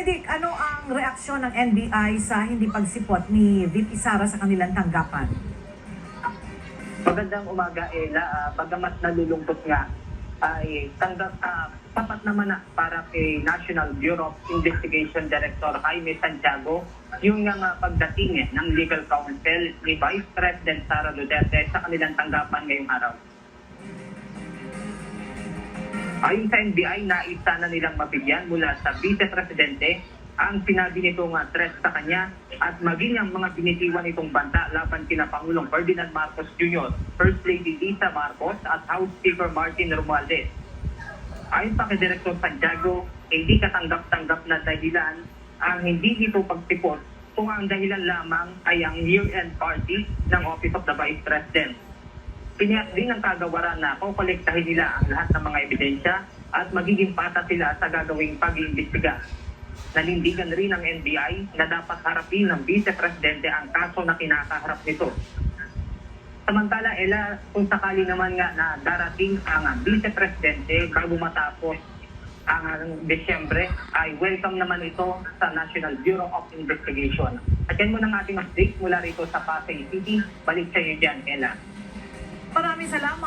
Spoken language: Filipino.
Benedict, ano ang reaksyon ng NBI sa hindi pagsipot ni VP Sara sa kanilang tanggapan? Magandang umaga, Ella. Ah, bagamat nalulungkot nga, ay tanggap, ah, tapat naman na para kay National Bureau of Investigation Director Jaime Santiago yung nga pagdating ng legal counsel ni Vice President Sara Duterte sa kanilang tanggapan ngayong araw. Ayon sa NBI, nais sana nilang mabigyan mula sa Vice Presidente ang sinabi nito nga threat sa kanya at maging ang mga binitiwan itong banta laban kina Pangulong Ferdinand Marcos Jr., First Lady Lisa Marcos at House Speaker Martin Romualdez. Ayon pa kay Santiago, hindi katanggap-tanggap na dahilan ang hindi dito pagtipot kung ang dahilan lamang ay ang year-end party ng Office of the Vice President. Piniyak din ng kagawaran na kukolektahin nila ang lahat ng mga ebidensya at magiging pata sila sa gagawing pag-iimbestiga. Nanindigan rin ng NBI na dapat harapin ng Vice Presidente ang kaso na kinakaharap nito. Samantala, Ella, kung sakali naman nga na darating ang Vice Presidente bago matapos ang Desyembre, ay welcome naman ito sa National Bureau of Investigation. At yan muna ang ating update mula rito sa Pasay City. Balik sa iyo dyan, Ella. Maraming salamat.